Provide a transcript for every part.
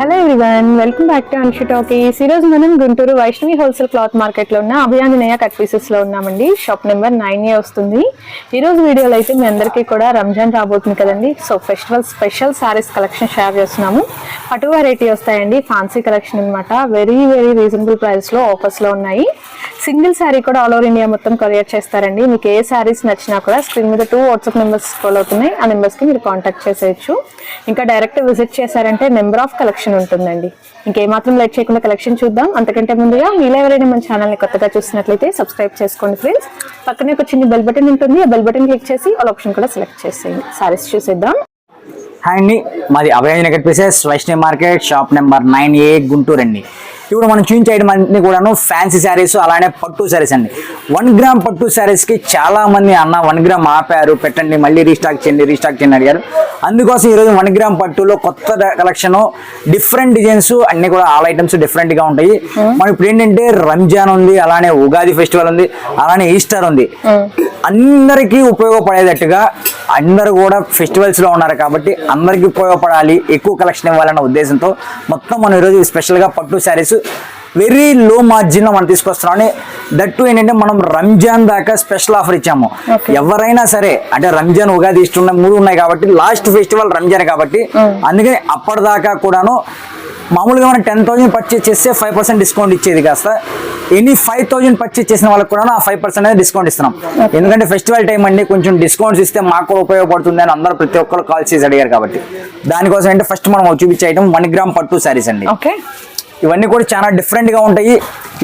Hello everyone welcome back to Anshi talkies ఈ రోజు మనం గుంటూరు వైష్ణవి హోల్సేల్ క్లాత్ మార్కెట్లో ఉన్న అభియాంజనేయ కట్ పీసెస్లో ఉన్నామండి. షాప్ నెంబర్ నైన్ ఏ వస్తుంది. ఈ రోజు వీడియోలో అయితే మీ అందరికీ కూడా రంజాన్ రాబోతుంది కదండి. So festival special saris collection share చేస్తున్నాము. పటు వెరైటీ వస్తాయండి? ఫ్యాన్సీ కలెక్షన్ అన్నమాట. వెరీ వెరీ రీజనబుల్ ప్రైస్లో ఆఫర్స్లో ఉన్నాయి. సింగిల్ శారీ కూడా ఆల్ ఓవర్ ఇండియా మొత్తం కొరియర్ చేస్తారండి. మీకు ఏ శారీస్ నచ్చినా కూడా స్క్రీన్ మీద టూ వాట్సాప్ నెంబర్స్ ఫాలో అవుతున్నాయి. ఆ నెంబర్స్కి మీరు కాంటాక్ట్ చేసేయచ్చు. ఇంకా డైరెక్ట్ విజిట్ చేశారంటే నెంబర్ ఆఫ్ కలెక్షన్ ఉంటుందండి. ఇంకేమాత్రం లైక్ చేయకుండా కలెక్షన్ చూద్దాం. అంతకంటే ముందుగా మీలో ఎవరైనా మన ఛానల్ని కొత్తగా చూసినట్లయితే సబ్స్క్రైబ్ చేసుకోండి ఫ్రెండ్స్ పక్కనే ఒక చిన్న బెల్ బటన్ ఉంటుంది. ఆ బెల్ బటన్ క్లిక్ చేసి ఆల్ ఆప్షన్ కూడా సెలెక్ట్ చేసేయండి. సారీస్ చూసేద్దాం. హాయ్ అండి. మాది Abhaya Nagar pieces Vaishnavi market shop number nine A Guntur అండి ఇప్పుడు మనం చూపించే అన్ని కూడాను ఫ్యాన్సీ శారీస్ అలానే పట్టు శారీస్ అండి. వన్ గ్రామ్ పట్టు శారీస్కి చాలా మంది అన్న వన్ గ్రామ్ ఆపారు పెట్టండి మళ్ళీ రీస్టాక్ చేయండి రీస్టాక్ చేయండి అడిగారు. అందుకోసం ఈరోజు వన్ గ్రామ్ పట్టులో కొత్త కలెక్షన్ డిఫరెంట్ డిజైన్స్ అన్ని కూడా ఆల్ ఐటమ్స్ డిఫరెంట్గా ఉంటాయి. మనం ఇప్పుడు ఏంటంటే రంజాన్ ఉంది అలానే ఉగాది ఫెస్టివల్ ఉంది అలానే ఈస్టర్ ఉంది. అందరికీ ఉపయోగపడేటట్టుగా అందరూ కూడా ఫెస్టివల్స్లో ఉన్నారు కాబట్టి అందరికీ ఉపయోగపడాలి ఎక్కువ కలెక్షన్ ఇవ్వాలన్న ఉద్దేశంతో మొత్తం మనం ఈరోజు స్పెషల్గా పట్టు శారీస్ వెరీ లో మార్జిన్లో మనం తీసుకొస్తున్నాం. దట్టు ఏంటంటే మనం రంజాన్ దాకా స్పెషల్ ఆఫర్ ఇచ్చాము. ఎవరైనా సరే అంటే రంజాన్ ఉగాది ఇష్టం మూడు ఉన్నాయి కాబట్టి లాస్ట్ ఫెస్టివల్ రంజాన్ కాబట్టి అందుకని అప్పటిదాకా కూడాను మామూలుగా మనం టెన్ థౌసండ్ పర్చేస్ చేస్తే ఫైవ్ పర్సెంట్ డిస్కౌంట్ ఇచ్చేది కాస్త. ఎనీ ఫైవ్ థౌసండ్ పర్చేస్ చేసిన వాళ్ళకి కూడా ఆ ఫైవ్ పర్సెంట్ అనేది డిస్కౌంట్ ఇస్తున్నాం. ఎందుకంటే ఫెస్టివల్ టైం అండి కొంచెం డిస్కౌంట్స్ ఇస్తే మాకు కూడా ఉపయోగపడుతుంది అని అందరూ ప్రతి ఒక్కరు కాల్ చేసి అడిగారు కాబట్టి. దానికోసం అంటే ఫస్ట్ మనం చూపించే ఐటమ్ వన్ గ్రామ్ పట్టు శారీస్ అండి. ఓకే ఇవన్నీ కూడా చాలా డిఫరెంట్గా ఉంటాయి.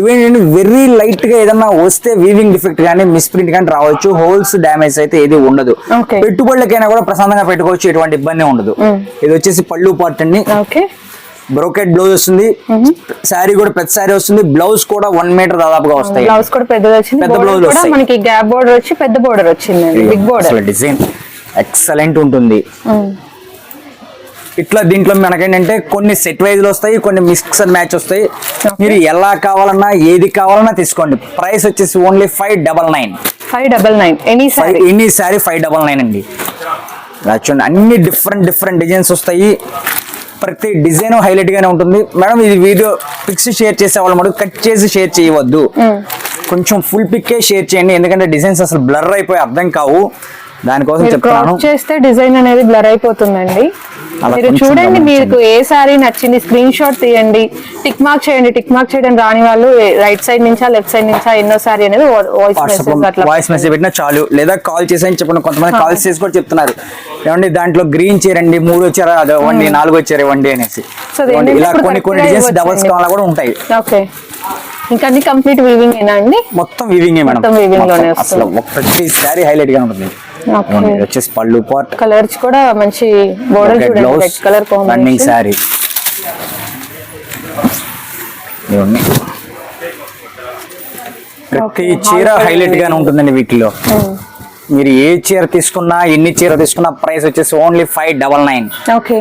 ఇవేంటంటే వెరీ లైట్గా ఏదన్నా వస్తే వీవింగ్ డిఫెక్ట్ కానీ మిస్ప్రింట్ కానీ రావచ్చు. హోల్స్ డ్యామేజ్ అయితే ఏది ఉండదు. పెట్టుబడులకైనా కూడా ప్రశాంతంగా పెట్టుకోవచ్చు ఎటువంటి ఇబ్బంది ఉండదు. ఇది వచ్చేసి పళ్ళు పార్ట్ అండి. ఓకే బ్రోకెట్ బ్లౌజ్ వస్తుంది. శారీ కూడా పెద్ద శారీ వస్తుంది. బ్లౌజ్ కూడా వన్ మీటర్ దాదాపుగా వస్తాయి. బ్లౌజ్ కూడా పెద్దది వచ్చింది. పెద్ద వస్తాయి. మనకి గ్యాప్ బోర్డర్ వచ్చి పెద్ద బోర్డర్ వచ్చిందండి. బిగ్ బోర్డర్ డిజైన్ ఎక్సలెంట్ ఉంటుంది. ఇట్లా దీంట్లో మనకేంటంటే కొన్ని సెట్ వైజ్ వస్తాయి కొన్ని మిక్స్ అండ్ మ్యాచ్ వస్తాయి. మీరు ఎలా కావాలన్నా ఏది కావాలన్నా తీసుకోండి. ప్రైస్ వచ్చేసి only five double nine. Five double nine. Any sari. ఎన్ని శారీ ఫైవ్ డబల్ నైన్ అండి. చూడండి అన్ని డిఫరెంట్ డిఫరెంట్ డిజైన్స్ వస్తాయి. ప్రతి డిజైన్ హైలైట్ గానే ఉంటుంది. మేడం ఇది వీడియో పిక్స్ షేర్ చేసే వాళ్ళు మటుకు కట్ చేసి షేర్ చేయవద్దు. కొంచెం ఫుల్ పిక్కే షేర్ చేయండి. ఎందుకంటే డిజైన్స్ అసలు బ్లర్ అయిపోయి అర్థం కావు. దానికోసం క్రాప్ చేస్తే డిజైన్ అనేది బ్లర్ అయిపోతుందండి. మీరు చూడండి. మీకు ఏ సారీ నచ్చింది స్క్రీన్ షాట్ తీయండి. టిక్ మార్క్ చేయండి టిక్ మార్క్ చేయడం రాని వాళ్ళు రైట్ సైడ్ నుంచా లెఫ్ట్ సైడ్ నుంచా ఎన్నో సారీ అనేది వాయిస్ మెసేజ్ అట్లా వాయిస్ మెసేజ్ పెట్టినా చాలు. లేదా కాల్ చేసి అని చెప్పండి. కొంతమంది కాల్స్ చేసి కూడా చెప్తున్నారు. ఏమండి దాంట్లో గ్రీన్ చేరండి మూడు వచ్చారా? అది ఇవ్వండి నాలుగు వచ్చారు ఇవ్వండి అనేసి. ఇలా కొన్ని కొన్ని డిజైన్స్. డబల్స్ కావాలా కూడా ఉంటాయి. ఓకే. ఇంకా అన్ని కంప్లీట్ వీవింగ్ ఏనా అండి? మొత్తం వీవింగ్ మేడం. మొత్తం weaving లోనే అసలు వస్తుంది. ఒక ప్రతి శారీ హైలైట్గా ఉంటుంది. వచ్చేసి పళ్ళు పాట్ కలర్స్ కూడా మంచి బోర్డర్ చూడండి కలర్ రన్నింగ్ ఇవన్నీ. ప్రతి చీర హైలైట్ గానే ఉంటుందండి వీటిలో. మీరు ఏ చీర తీసుకున్నా ఎన్ని చీర తీసుకున్నా ప్రైస్ వచ్చేసి only five double nine okay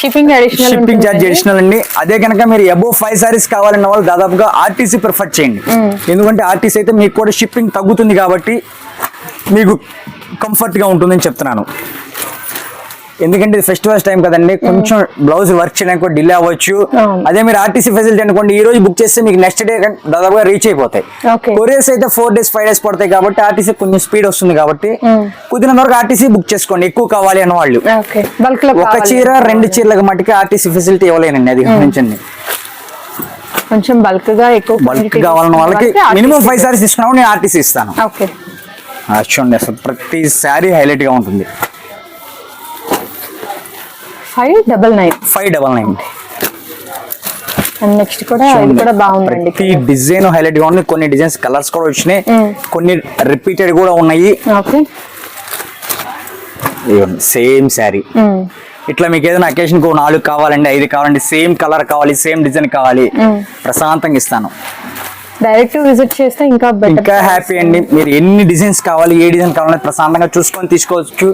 shipping additional shipping charge additional అండి. అదే కనుక మీరు అబోవ్ ఫైవ్ సారీస్ కావాలన్న వాళ్ళు దాదాపుగా ఆర్టీసీ ప్రిఫర్ చేయండి. ఎందుకంటే ఆర్టీసీ అయితే మీకు కూడా షిప్పింగ్ తగ్గుతుంది కాబట్టి మీకు కంఫర్ట్గా ఉంటుందని చెప్తున్నాను. ఎందుకంటే ఇది ఫెస్టివల్స్ టైం కదండి కొంచెం బ్లౌజ్ వర్క్ చేయడానికి కూడా డిలే అవ్వచ్చు. అదే మీరు ఆర్టీసీ ఫెసిలిటీ అనుకోండి ఈ రోజు బుక్ చేస్తే మీకు నెక్స్ట్ డే దాదాపుగా రీచ్ అయిపోతాయి. కొరియర్స్ అయితే ఫోర్ డేస్ ఫైవ్ డేస్ పడతాయి కాబట్టి ఆర్టీసీ కొంచెం స్పీడ్ వస్తుంది కాబట్టి కుదిరినంత వరకు ఆర్టీసీ బుక్ చేసుకోండి ఎక్కువ కావాలి అన్న వాళ్ళు. ఒక. చీర రెండు చీరలకు మట్టికి ఆర్టీసీ ఫెసిలిటీ ఇవ్వలేనండి అది గమనించండి. కొంచెం బల్క్గా ఎక్కువ బల్క్ కావాలన్న వాళ్ళకి మినిమం ఫైవ్ సారీస్ తీసుకున్నాము నేను ఆర్టీసీ ఇస్తాను. ఓకే చూడండి అసలు ప్రతి శారీ హైలైట్గా ఉంటుంది. Five double nine five double nine and next కూడా ఇది కూడా బాగుందండి ప్రతి డిజైన్ హైలైట్గా ఉంది కొన్ని డిజైన్స్ కలర్స్ కూడా వచ్చినాయి. కొన్ని రిపీటెడ్ కూడా ఉన్నాయి. ఓకే సేమ్ శారీ ఇట్లా మీకు ఏదైనా అకేషన్ నాలుగు కావాలండి ఐదు కావాలండి సేమ్ కలర్ కావాలి సేమ్ డిజైన్ కావాలి. ప్రశాంతంగా ఇస్తాను. డైరెక్ట్ విజిట్ చేస్తే ఇంకా బెటర్ ఇంకా హ్యాపీ అండి. మీరు ఎన్ని డిజైన్స్ కావాలి ఏ డిజైన్ కావాలని ప్రశాంతంగా చూసుకొని తీసుకోవచ్చు.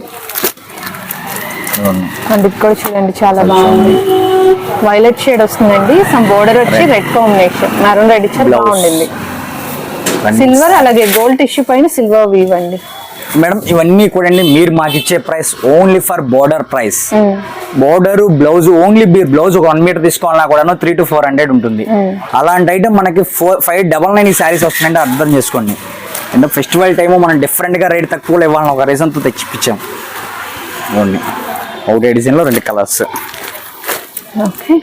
అండ్ చూడండి చాలా బాగుంది. వైలెట్ షేడ్ వస్తుందండి. సమ్ బోర్డర్ వచ్చి రెడ్ కాంబినేషన్ మెరూన్ రెడ్ ఇచ్చారు. బాగుండింది. సిల్వర్ అలాగే గోల్డ్ టిష్యూ పైన సిల్వర్ వీవ్ అండి. మేడం ఇవన్నీ కూడా అండి మీరు మాకు ఇచ్చే price only for border price. Border blouse only మీరు బ్లౌజ్ ఒక వన్ మీటర్ తీసుకోవాలన్నా కూడా త్రీ టు ఫోర్ హండ్రెడ్ ఉంటుంది. అలాంటి ఐటమ్ మనకి ఫోర్ ఫైవ్ డబల్ నైన్ ఈ శారీస్ వస్తున్నాయంటే అర్థం చేసుకోండి. ఎందుకంటే ఫెస్టివల్ టైము మనం డిఫరెంట్గా రేట్ తక్కువలో ఇవ్వాలని ఒక రీజన్తో తెచ్చిపించాం. ఓన్లీ ఒకటే డిజైన్లో రెండు కలర్స్ ఓకే.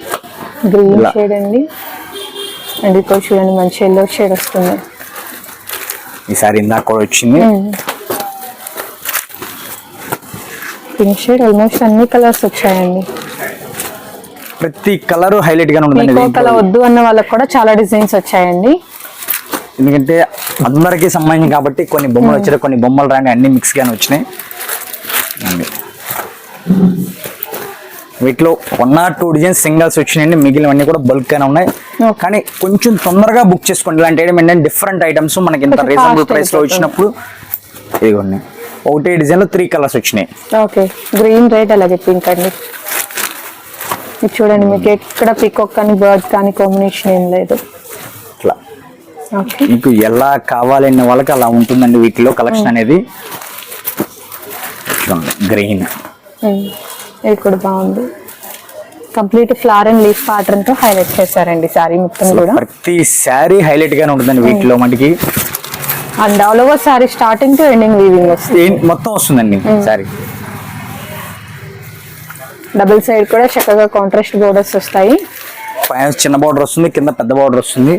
గ్రీన్ ఇలా. షేడ్ అండి. అండ్ ఇక్కడ చూడండి మంచి ఎల్లో షేడ్ వస్తుంది. ఈ సారీ ఇందాక కూడా వచ్చింది. పింక్ షేడ్ ఆల్మోస్ట్ అన్ని కలర్స్ వచ్చాయండి ప్రతి కలర్ హైలైట్ గానే పీకో దీంట్లో. కలర్ వద్దు అన్న వాళ్ళకి కూడా చాలా డిజైన్స్ వచ్చాయండి ఎందుకంటే అందరికీ సంబంధించి కాబట్టి కొన్ని బొమ్మలు వచ్చాయి కొన్ని బొమ్మలు రాని అన్ని మిక్స్ గానే వచ్చినాయి. వీటిలో one or two designs singles వచ్చినాయండి మిగిలినవన్నీ కూడా బల్క్ గానే ఉన్నాయి. కానీ కొంచెం తొందరగా బుక్ చేసుకోండి ఇలాంటి ఐటమ్ ఏంటంటే డిఫరెంట్ ఐటమ్స్ మనకి ఇంత రీజనబుల్ ప్రైస్లో. వచ్చినప్పుడు ఇదిగోండి ఒకటే డిజైన్లో త్రీ కలర్స్ వచ్చినాయి. ఓకే గ్రీన్ రెడ్ అలాగే పింక్ అండి ఇది చూడండి మీకు ఎక్కడ పికాక్ కానీ బర్డ్ కానీ కాంబినేషన్ ఏం లేదు. ఓకే. మీకు ఎలా కావాలన్న వాళ్ళకి అలా ఉంటుందండి వీటిలో కలెక్షన్ అనేది. గ్రీన్ ఇది కూడా బాగుంది. కంప్లీట్ ఫ్లవర్ అండ్ లీఫ్ ప్యాటర్న్తో హైలైట్ చేశారండి సారీ మొత్తం కూడా. ప్రతి శారీ హైలైట్ గానే ఉంటుందండి వీటిలో మనకి and all over sari starting to ending weaving వస్తుంది మొత్తం వస్తుందండి. శారీ డబుల్ సైడ్ కూడా చక్కగా కాంట్రాస్ట్ బోర్డర్స్ వస్తాయి. పైన చిన్న బార్డర్ వస్తుంది కింద పెద్ద బార్డర్ వస్తుంది.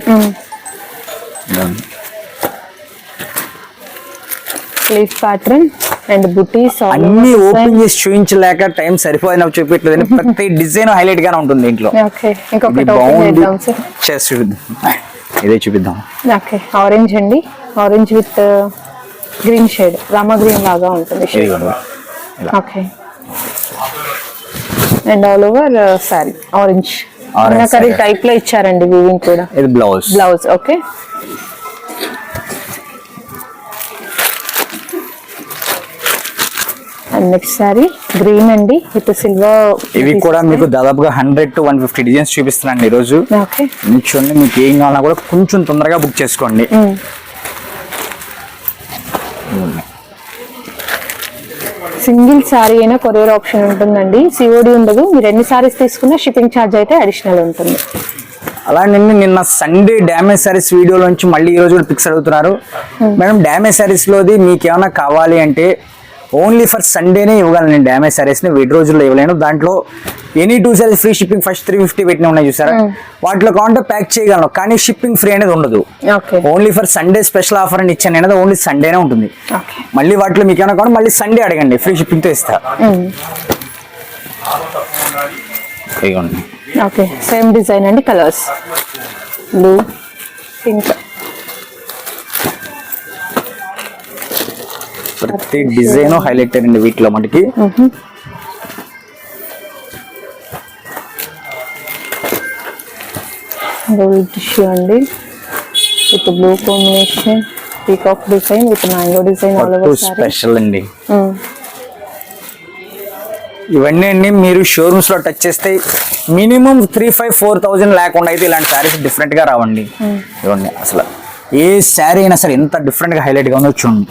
లీఫ్ ప్యాటర్న్ అండ్ బుటీస్ అన్ని ఓపెన్ చేసి చూపించలేక టైం సరిపోయిన చూపించలేదని ప్రతి డిజైన్ హైలైట్ గానే ఉంటుంది దీంట్లో. ఇంకొకటి బాగుంది చేద్దాం సార్ చేసి చూపిద్దాం. ఇదే చూపిద్దాం. ఓకే ఆరెంజ్ అండి. Orange with green shade Rama green లాగా ఉంటుంది shade okay and all over sari orange curry. టైప్లో ఇచ్చారండి వీవింగ్ కూడా. ఇది blouse blouse okay and next sari green అండి. విత్ సిల్వర్ ఇవి కూడా మీకు దాదాపుగా hundred to one fifty designs చూపిస్తున్నాను ఈ రోజు ఓకే మీకు చూడండి మీకు ఏం కావాలన్నా కూడా కొంచెం తొందరగా బుక్ చేసుకోండి. సింగిల్ సారీ అయినా కొరియర్ ఆప్షన్ ఉంటుందండి. సిఓడి ఉండదు. మీరు ఎన్ని సారీస్ తీసుకున్నా షిప్పింగ్ ఛార్జ్ అయితే అడిషనల్ ఉంటుంది. అలానే నిన్న సండే డ్యామేజ్ సారీస్ వీడియోలోంచి మళ్ళీ ఈ రోజు కూడా పిక్స్ అడుగుతున్నారు. మేడం డ్యామేజ్ సారీస్ లోది మీకు ఏమైనా కావాలి అంటే ఓన్లీ ఫర్ సండేనే ఇవ్వగలను నేను డ్యామేజ్ సారీస్ని వీటి రోజుల్లో ఇవ్వలేను. దాంట్లో any two saris free shipping first three fifty పెట్టిన ఉన్నాయి చూసారా? వాటిలో కావాలంటే ప్యాక్ చేయగలను. కానీ షిప్పింగ్ ఫ్రీ అనేది ఉండదు. Only for Sunday special offer అని ఇచ్చాను అనేది ఓన్లీ సండేనే ఉంటుంది. మళ్ళీ వాటిలో మీకు ఏమైనా కావాలి మళ్ళీ సండే అడగండి. ఫ్రీ షిప్పింగ్తో ఇస్తా ఓకే. సేమ్ డిజైన్ అండి కలర్స్. బ్లూ పింక్ ప్రతి డిజైన్ హైలైట్ అయ్యండి వీటిలో మనకి. టిష్యూ అండి. With blue combination peacock design with mango design all over special అండి. ఇవన్నీ అండి మీరు షోరూమ్స్లో టచ్ చేస్తే minimum three five four thousand లేకుండా అయితే ఇలాంటి శారీస్ డిఫరెంట్గా రావండి. ఇవ్వండి అసలు ఏ శారీ అయినా సరే ఎంత డిఫరెంట్గా హైలైట్గా ఉందో చూడండి.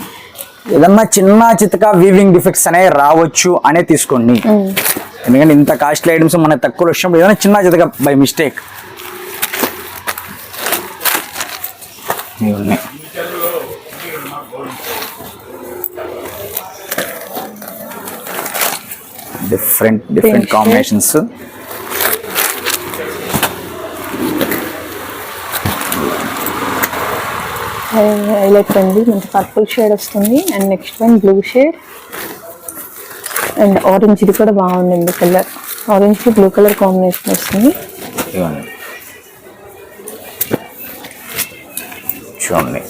ఏదన్నా చిన్న చితక వీవింగ్ డిఫెక్ట్స్ అనేవి రావచ్చు అనే తీసుకోండి. ఎందుకంటే ఇంత కాస్ట్లీ ఐటమ్స్ మనకు తక్కువ వచ్చినప్పుడు ఏదైనా చిన్న చితక by mistake different different. Combinations highlight అండి. మంచి పర్పుల్ షేడ్ వస్తుంది. And next one blue shade and orange ఇది కూడా బాగుందండి కలర్ ఆరెంజ్కి బ్లూ కలర్ కాంబినేషన్ వస్తుంది. చూడండి.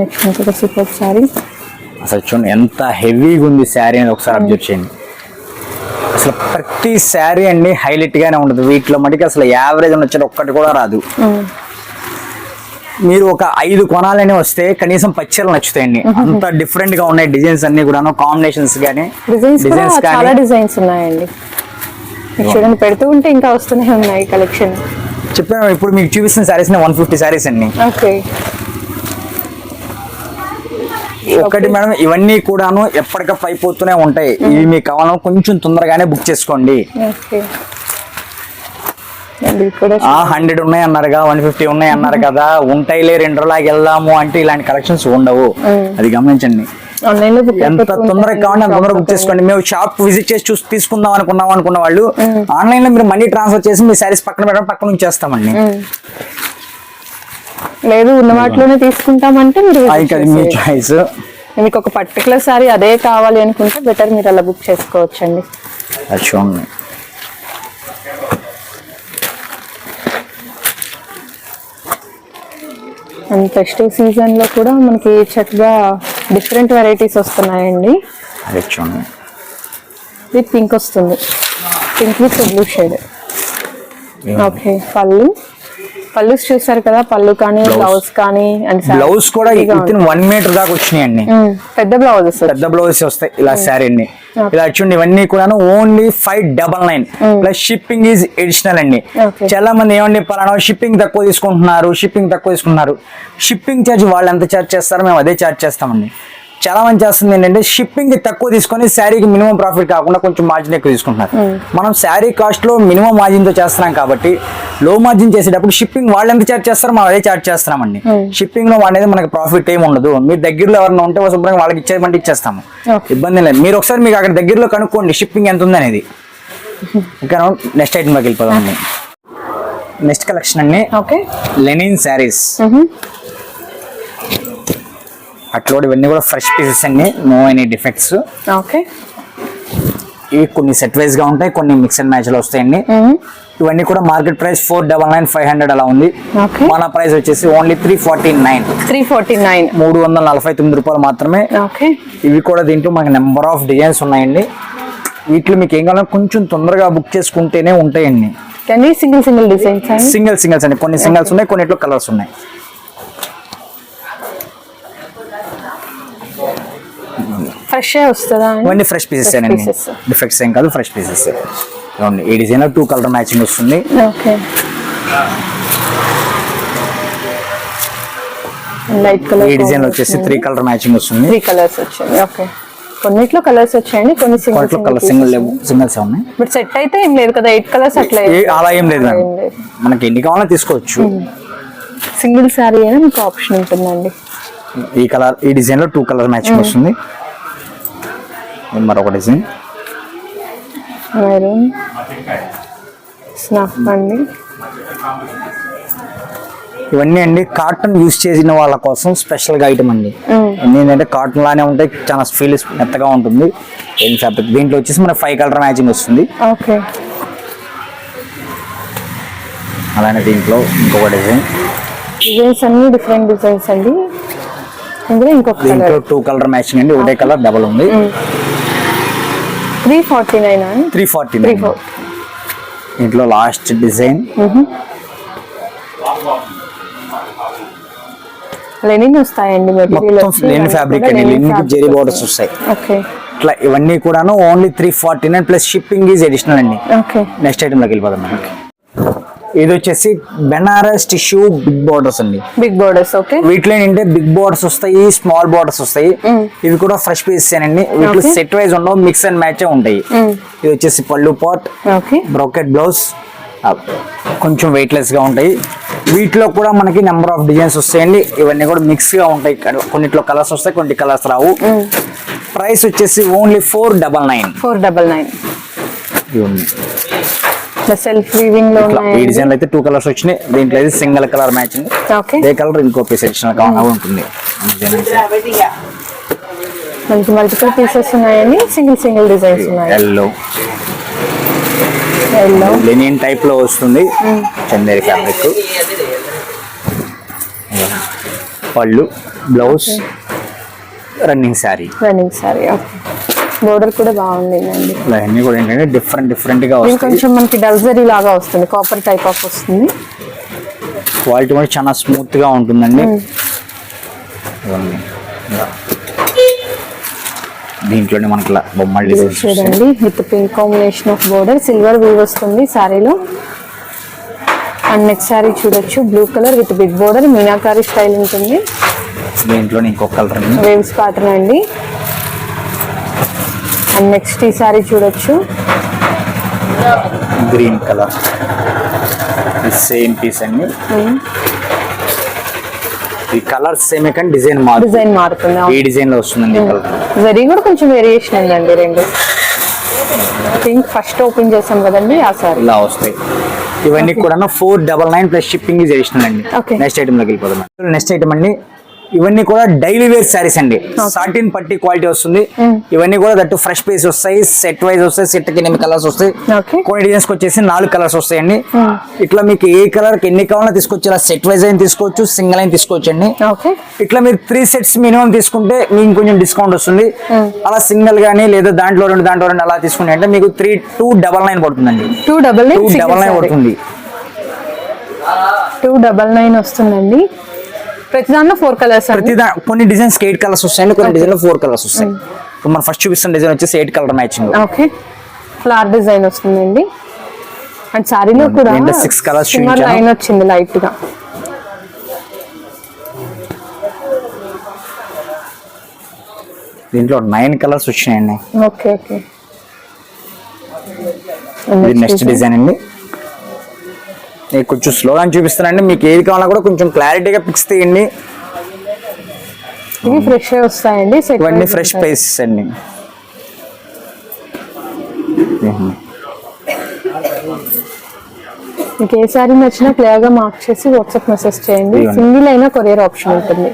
నెక్స్ట్ ఇంకొక సూపర్ సారీ అసలు చూడండి ఎంత హెవీగా ఉంది శారీ అని ఒకసారి అబ్జర్వ్ చేయండి. అసలు ప్రతి శారీ అండి హైలైట్ గానే ఉంటుంది. వీటిలో మటుకు అసలు యావరేజ్ వచ్చేది ఒక్కటి కూడా రాదు. మీరు ఒక ఐదు కొనాలని వస్తే కనీసం పచ్చలు నచ్చుతాయండి. అంత డిఫరెంట్గా ఉన్నాయి డిజైన్స్ అన్ని కూడా కాంబినేషన్స్ కానీ డిజైన్స్ చాలా డిజైన్స్ ఉన్నాయండి. చూడండి పెడుతూ ఉంటే ఇంకా వస్తూనే ఉన్నాయి కలెక్షన్ చెప్పాను ఇప్పుడు మీకు చూపిస్తున్న శారీస్ వన్ ఫిఫ్టీ శారీస్ అండి. ఓకే. ఒకటి మేడం ఇవన్నీ కూడాను ఎప్పటికప్పుడు అయిపోతూనే ఉంటాయి. ఇవి మీకు కావాలని కొంచెం తొందరగానే బుక్ చేసుకోండి. హండ్రెడ్ ఉన్నాయి అన్నారుగా వన్ ఫిఫ్టీ ఉన్నాయి అన్నారు కదా ఉంటాయిలే రెండు రోజులకి వెళ్దాము అంటే ఇలాంటి కలెక్షన్స్ ఉండవు. అది గమనించండి. ఎంత తొందరగా కావాలంటే అంత తొందరగా బుక్ చేసుకోండి. మేము షాప్ విజిట్ చేసి చూసి తీసుకుందాం అనుకున్నాం అనుకున్న వాళ్ళు ఆన్లైన్లో మీరు మనీ ట్రాన్స్ఫర్ చేసి మీ శారీస్ పక్కన పెట్టడం పక్కన నుంచి చేస్తామండి. లేదు ఉన్న వాటిలోనే తీసుకుంటామంటే మీరు మీ. చాయిస్ మీకు ఒక పర్టికులర్ సారీ అదే కావాలి అనుకుంటే బెటర్ మీరు అలా బుక్ చేసుకోవచ్చండి. చూడండి. అండ్ ఫెస్టివ్ సీజన్లో కూడా మనకి చక్కగా డిఫరెంట్ వెరైటీస్ వస్తున్నాయండి. అది చూడండి. విత్ పింక్ వస్తుంది. Pink with blue shade. Okay pallu. Pallu చూసారు కదా పళ్ళు కానీ బ్లౌజ్ కానీ అండ్ బ్లౌజ్ కూడా విత్ ఇన్ వన్ మీటర్ దాకా వచ్చినాయండి పెద్ద బ్లౌజెస్ పెద్ద బ్లౌజ్ వస్తాయి ఇలా శారీ అండి ఇలా చూడండి ఇవన్నీ కూడాను only five double nine plus shipping is additional అండి. చాలా మంది ఏమండి పలానా షిప్పింగ్ తక్కువ తీసుకుంటున్నారు షిప్పింగ్ తక్కువ తీసుకుంటున్నారు. షిప్పింగ్ ఛార్జ్ వాళ్ళు ఎంత ఛార్జ్ చేస్తారో మేము అదే ఛార్జ్ చేస్తామండి. చాలా మంది చేస్తుంది ఏంటంటే షిప్పింగ్ తక్కువ తీసుకొని శారీకి మినిమం ప్రాఫిట్ కాకుండా కొంచెం మార్జిన్ ఎక్కువ తీసుకుంటున్నారు. మనం శారీ కాస్ట్లో మినిమం మార్జిన్తో చేస్తున్నాం కాబట్టి లో మార్జిన్ చేసేటప్పుడు షిప్పింగ్ వాళ్ళు ఎంత ఛార్జ్ చేస్తారో మనం అదే ఛార్జ్ చేస్తున్నామండి. షిప్పింగ్లో అనేది మనకి ప్రాఫిట్ ఏమి ఉండదు. మీ దగ్గరలో ఎవరైనా ఉంటే శుభ్రంగా వాళ్ళకి ఇచ్చేయమంటే ఇచ్చేస్తాము. ఇబ్బంది లేదు. మీరు ఒకసారి మీకు అక్కడ దగ్గరలో కనుక్కోండి షిప్పింగ్ ఎంత ఉంది అనేది. ఇంకా నెక్స్ట్ ఐటమ్లోకి వెళ్ళిపోదామండి. నెక్స్ట్ కలెక్షన్ అండి. ఓకే లెనిన్ శారీస్ అట్లా ఇవన్నీ కూడా ఫ్రెష్ పీసెస్ అండి నో ఎనీ డిఫెక్ట్స్ ఓకే. ఇవి కొన్ని సెట్ వైజ్గా ఉంటాయి కొన్ని మిక్స్ అండ్ మ్యాచ్లో వస్తాయండి. ఇవన్నీ కూడా market price four double nine five hundred అలా ఉంది. మన ప్రైస్ వచ్చేసి only three forty nine three forty nine మూడు వందల నలభై తొమ్మిది రూపాయలు మాత్రమే. ఓకే. ఇవి కూడా దీంట్లో మనకి నెంబర్ ఆఫ్ డిజైన్స్ ఉన్నాయండి. వీటిలో మీకు ఏం కావాలన్నా కొంచెం తొందరగా బుక్ చేసుకుంటేనే ఉంటాయండి. కానీ single single designs single singles అండి. కొన్ని సింగిల్స్ ఉన్నాయి కొన్నిట్లో కలర్స్ ఉన్నాయి. ఫ్రెష్ వస్తుందా? ఇవన్నీ ఫ్రెష్ పీసెస్ అండి. డిఫెక్ట్స్ ఏం కాదు ఫ్రెష్ పీసెస్ ఈ డిజైన్ టూ కలర్ మ్యాచింగ్ వస్తుంది. ఓకే లైట్ కలర్ ఈ డిజైన్ వచ్చేసి త్రీ కలర్ మ్యాచింగ్ వస్తుంది. త్రీ కలర్స్ వచ్చాయి. ఓకే కొన్నిట్లో కలర్స్ వచ్చాయండి కొన్ని సింగిల్ కలర్ సింగిల్ లేవు సింగిల్స్ ఉన్నాయి. బట్ సెట్ అయితే ఏం లేదు కదా ఎయిట్ కలర్స్ అట్లా ఏ- అలా ఏం లేదు. మనకి ఎన్ని కావాలో తీసుకోవచ్చు. సింగిల్ శారీ అయినా మీకు ఆప్షన్ ఉంటుందండి. ఈ కలర్ ఈ డిజైన్లో టూ కలర్ మ్యాచింగ్ వస్తుంది. మరొక డిజైన్ మెరూన్ స్నఫ్ అండి. ఇవన్నీ అండి కాటన్ యూస్ చేసిన వాళ్ళ కోసం స్పెషల్గా ఐటమ్ అండి. ఏంటంటే కాటన్ లానే ఉంటాయి చాలా ఫీల్ మెత్తగా ఉంటుంది. ఏం ఫ్యాబ్రిక్ దీంట్లో వచ్చేసి మన ఫైవ్ కలర్ మ్యాచింగ్ వస్తుంది. ఓకే. అలానే దీంట్లో ఇంకొక డిజైన్ డిజైన్స్ అన్ని డిఫరెంట్ డిజైన్స్ అండి. ఇందులో ఇంకొక దీంట్లో టూ కలర్ మ్యాచింగ్ అండి ఒకటే కలర్ డబల్ ఉంది. Three forty nine? Three forty four దీంట్లో లాస్ట్ డిజైన్. లెనిన్ వస్తాయండి లెనిన్ ఫ్యాబ్రిక్ అండి. లెనిన్ జెరీ బోర్డర్స్ వస్తాయి. ఓకే. ఇట్లా ఇవన్నీ కూడాను only three forty nine plus shipping is additional అండి. ఓకే. నెక్స్ట్ ఐటమ్లోకి వెళ్ళిపోదాం ఇది వచ్చేసి బెనారస్ టిష్యూ బిగ్ బోర్డర్స్ అండి. Big borders okay. వీటిలో ఏంటంటే బిగ్ బోర్డర్స్ వస్తాయి స్మాల్ బోర్డర్స్ వస్తాయి. ఇవి కూడా ఫ్రెష్ పీసెస్ అండి వీటిలో. సెట్ వైజ్ ఉండవు మిక్స్ అండ్ మ్యాచ్ ఉంటాయి. ఇది వచ్చేసి pallu pot okay. Brocade blouse కొంచెం వెయిట్లెస్గా ఉంటాయి. వీటిలో కూడా మనకి నెంబర్ ఆఫ్ డిజైన్స్ వస్తాయండి. ఇవన్నీ కూడా మిక్స్గా ఉంటాయి కొన్నిట్లో కలర్స్ వస్తాయి కొన్ని కలర్స్ రావు. ప్రైస్ వచ్చేసి only four double nine four double nine self వీవింగ్లో ఈ డిజైన్ అయితే టూ కలర్స్ వచ్చినాయి. దీంట్లో అయితే సింగిల్ కలర్ మ్యాచింగ్ ఓకే ఏ కలర్ ఇంకో పీస్ అడిషనల్గా ఉంటుంది. మనకి మల్టిపుల్ పీసెస్ ఉన్నాయండి సింగిల్ సింగిల్ డిజైన్స్ ఉన్నాయి. ఎల్లో ఎల్లో లెనియన్ టైప్లో వస్తుంది. Chanderi fabric pallu blouse running sari running sari okay border కూడా బాగుందండి ఇవన్నీ కూడా ఏంటంటే డిఫరెంట్ డిఫరెంట్గా ఇది కొంచెం మనకి డల్జరీ లాగా వస్తుంది కాపర్ టైప్ ఆఫ్ వస్తుంది. క్వాలిటీ కూడా చాలా స్మూత్గా ఉంటుందండి. దీంట్లోనే మనకి బొమ్మల ఇది డిజైన్స్ చూడండి with pink combination of border silver weave వస్తుంది శారీలో అండ్ నెక్స్ట్ శారీ చూడొచ్చు blue colour with big border meenakari style ఉంటుంది. దీంట్లో ఇంకొక కలర్ వేవ్స్ ప్యాటర్న్ అండి. అండ్ నెక్స్ట్ ఈ సారీ చూడొచ్చు. Green colour. సేమ్ పీస్ అండి. ఈ కలర్ సేమే కానీ డిజైన్ మారు డిజైన్ మారుతుంది ఈ డిజైన్లో వస్తుందండి కలర్. వెరీ కూడా కొంచెం వేరియేషన్ ఉందండి రెండు. పింక్ ఫస్ట్ ఓపెన్ చేసాం కదండి ఆ సారీ. ఇలా వస్తాయి. ఇవన్నీ కూడా four double nine plus shipping చేసినాం అండి Okay. నెక్స్ట్ ఐటమ్లోకి వెళ్ళిపోతాం నెక్స్ట్ ఐటమ్ అండి ఇవన్నీ కూడా డైలీ వేర్ శారీస్ అండి. సాటిన్ పట్టి క్వాలిటీ వస్తుంది. ఇవన్నీ కూడా దట్టు ఫ్రెష్ పీస్ వస్తాయి సెట్ వైజ్ వస్తాయి సెట్కి ఎనిమిది కలర్స్ వస్తాయి. కొన్ని డిజైన్స్ వచ్చేసి నాలుగు కలర్స్ వస్తాయండి. ఇట్లా మీకు ఏ కలర్ ఎన్ని కావాలో తీసుకోవచ్చు ఇలా సెట్ వైజ్ అయిన తీసుకోవచ్చు సింగిల్ అయిన తీసుకోవచ్చు అండి ఇట్లా మీరు త్రీ సెట్స్ మినిమం తీసుకుంటే మీకు కొంచెం డిస్కౌంట్ వస్తుంది. అలా సింగిల్ గానీ లేదా దాంట్లో రెండు దాంట్లో రెండు అలా తీసుకుంటే అంటే మీకు త్రీ టూ డబల్ నైన్ పడుతుందండి. Two double two nine double nine పడుతుంది. టూ డబల్ నైన్ వస్తుందండి. ప్రతి దాంట్లో ఫోర్ కలర్స్ ప్రతి దా- కొన్ని డిజైన్స్ ఎయిట్ కలర్స్ వస్తాయండి కొన్ని డిజైన్ ఫోర్ కలర్స్ వస్తాయి. ఇప్పుడు మనం ఫస్ట్ చూపిస్తున్న డిజైన్ వచ్చేసి eight colour matching okay flower design వస్తుందండి. అండ్ సారీలో కూడా six colours షిమ్మర్ చూపించాను. లైన్ వచ్చింది లైట్గా. దీంట్లో నైన్ కలర్స్ వచ్చినాయండి. ఓకే ఓకే నెక్స్ట్ డిజైన్ అండి. మీకు కొంచెం స్లోగా చూపిస్తానండి. మీకు ఏది కావాలన్నా కూడా కొంచెం క్లారిటీగా పిక్స్ తీయండి. ఇవి ఫ్రెష్ వస్తాయండి. ఇవన్నీ ఫ్రెష్. పైసెస్ అండి. మీకు ఏ సారీ నచ్చినా క్లియర్గా మార్క్ చేసి వాట్సాప్ మెసేజ్ చేయండి. సింగిల్ అయినా కొరియర్ ఆప్షన్ ఉంటుంది.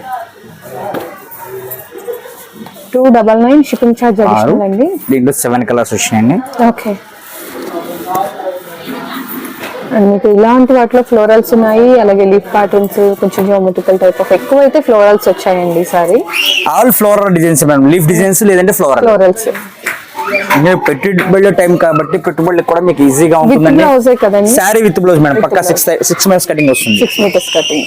Two double nine shipping charge అండి. దీంట్లో సెవెన్ కలర్స్ వచ్చినాయండి. ఓకే అండ్ మీకు ఇలాంటి వాటిలో ఫ్లోరల్స్ ఉన్నాయి అలాగే లీఫ్ ప్యాటర్న్స్ కొంచెం జోమెట్రికల్ టైప్ ఆఫ్ ఎక్కువ అయితే ఫ్లోరల్స్ వచ్చాయండి ఈసారి all floral designs madam? Leaf designs లేదంటే ఫ్లోరల్ ఫ్లోరల్స్ మీరు పెట్టుబడి టైం కాబట్టి పెట్టుబడులకు కూడా మీకు ఈజీగా ఉంటుందండి. బ్లౌజే కదండి? శారీ విత్ బ్లౌజ్ మేడం పక్కా సిక్స్ సిక్స్ మంత్స్ కటింగ్ వస్తుంది. సిక్స్ మీటర్స్ కటింగ్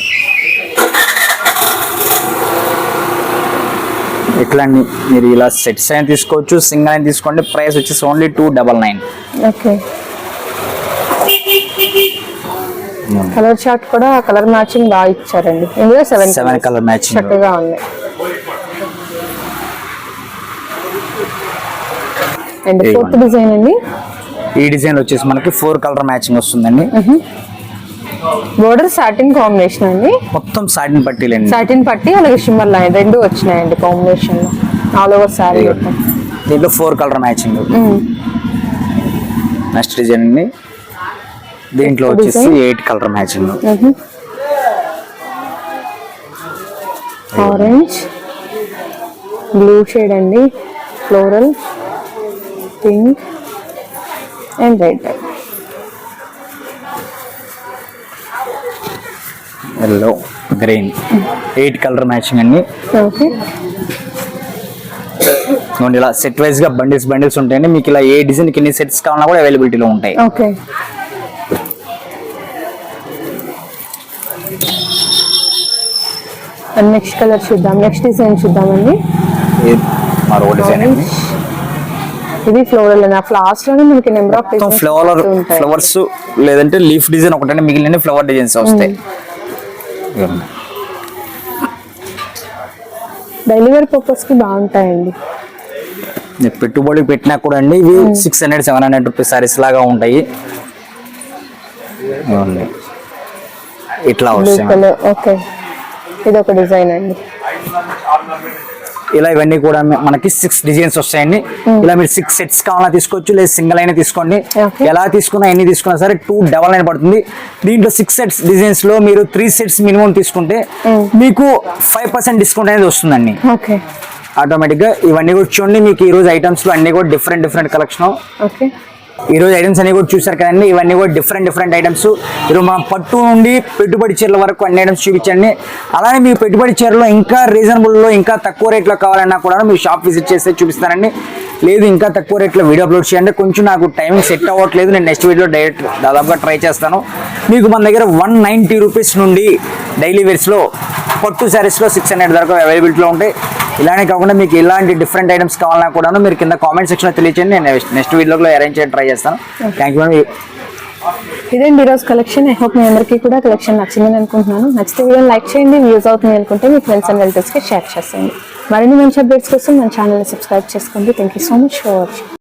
ఇట్లా మీరు ఇలా సెట్స్ అయినా తీసుకోవచ్చు సింగిల్ అయినా తీసుకోండి ప్రైస్ వచ్చేసి only two double nine okay colour chart కూడా కలర్ మ్యాచింగ్ బాగా ఇచ్చారండి. ఇందులో సెవెన్ సెవెన్ కలర్ మ్యాచింగ్. చక్కగా ఉంది అండ్. ఫోర్త్ డిజైన్ అండి. ఈ డిజైన్ వచ్చేసి మనకి ఫోర్ కలర్ మ్యాచింగ్ వస్తుందండి. బోర్డర్ సాటిన్ కాంబినేషన్ అండి. మొత్తం సాటిన్ పట్టీలండి. సాటిన్ పట్టి అలాగే షిమ్మర్ లైన్ రెండు వచ్చినాయండి కాంబినేషన్లో ఆల్ ఓవర్ సారీ దీంట్లో four colour matching. Next design అండి. దీంట్లో వచ్చేసి. Eight colour matching orange blue shade అండి. Floral pink and red yellow green eight colour matching అండి. ఓకే ఇలా సెట్ వైజ్గా బండిల్స్ బండిల్స్ ఉంటాయండి. మీకు ఇలా ఏ డిజైన్కి ఎన్ని సెట్స్ కావాలన్నా కూడా అవైలబిలిటీలో ఉంటాయి. ఓకే అండ్ నెక్స్ట్ కలర్ చూద్దాం. నెక్స్ట్ డిజైన్ చూద్దామండి. ఇది ఫ్లోరల్ అండి. ఫ్లవర్స్లోనే మనకి నెంబర్ ఆఫ్ ఫ్లవర్ ఫ్లవర్స్ లేదంటే లీఫ్ డిజైన్ ఒకటంటే మిగిలిన ఫ్లవర్ డిజైన్స్ వస్తాయి. ఇదిగోండి. డైలీ వేర్ పర్పస్కి బాగుంటాయండి. పెట్టుబడి పెట్టినా కూడా అండి ఇవి six hundred seven hundred rupees saris లాగా ఉంటాయి. ఇదిగోండి. ఇట్లా వస్తాయి. ఓకే ఇది ఒక డిజైన్ అండి. ఇలా ఇవన్నీ కూడా మనకి సిక్స్ డిజైన్స్ వస్తాయండి. ఇలా మీరు సిక్స్ సెట్స్ కావాలన్నా తీసుకోవచ్చు లేదా సింగిల్ అయినా తీసుకోండి. ఎలా తీసుకున్నా ఎన్ని తీసుకున్నా సరే టూ డబల్ నైన్ పడుతుంది. దీంట్లో సిక్స్ సెట్స్ డిజైన్స్లో మీరు త్రీ సెట్స్ మినిమం తీసుకుంటే మీకు ఫైవ్ పర్సెంట్ డిస్కౌంట్ అనేది వస్తుందండి. ఓకే. ఆటోమేటిక్గా ఇవన్నీ కూడా చూడండి మీకు ఈ రోజు ఐటమ్స్లో అన్ని కూడా డిఫరెంట్ డిఫరెంట్ కలెక్షన్ ఈరోజు ఐటమ్స్ అన్ని కూడా చూసారు కదండి. ఇవన్నీ కూడా డిఫరెంట్ డిఫరెంట్ ఐటమ్స్ ఈరోజు మనం పట్టు నుండి పెట్టుబడి చీరల వరకు అన్ని ఐటమ్స్ చూపించండి. అలానే మీ పెట్టుబడి చీరలో ఇంకా రీజనబుల్లో ఇంకా తక్కువ రేట్లో కావాలన్నా కూడా మీరు షాప్ విజిట్ చేస్తే చూపిస్తానండి. లేదు ఇంకా తక్కువ రేట్లో వీడియో అప్లోడ్ చేయండి. కొంచెం నాకు టైమింగ్ సెట్ అవ్వట్లేదు. నేను నెక్స్ట్ వీడియో డైరెక్ట్ దాదాపుగా ట్రై చేస్తాను. మీకు మన దగ్గర వన్ నైంటీ రూపీస్ నుండి డైలీ వేర్స్లో పట్టు శారీస్లో సిక్స్ హండ్రెడ్ వరకు అవైలబిలిటీలో ఉంటాయి. ఇలానే కాకుండా మీకు ఇలాంటి డిఫరెంట్ ఐటమ్స్ కావాలన్నా కూడా మీరు కింద కామెంట్ సెక్షన్లో తెలియచేయండి. నేను నెక్స్ట్ వీడియోలో అరేంజ్ చేయడం ట్రై చేస్తాను. థ్యాంక్ యూ ఇదండి ఈరోజు కలెక్షన్ ఐ హోప్ మీ అందరికీ కూడా కలెక్షన్ నచ్చిందని అనుకుంటున్నాను. నచ్చితే వీడియో లైక్ చేయండి. వ్యూస్ అవుతుంది అనుకుంటే మీ ఫ్రెండ్స్ అండ్ రిలేటివ్స్కి షేర్ చేసేయండి. మరిన్ని మంచి అప్డేట్స్ కోసం మన ఛానల్ని సబ్స్క్రైబ్ చేసుకోండి. Thank you so much for watching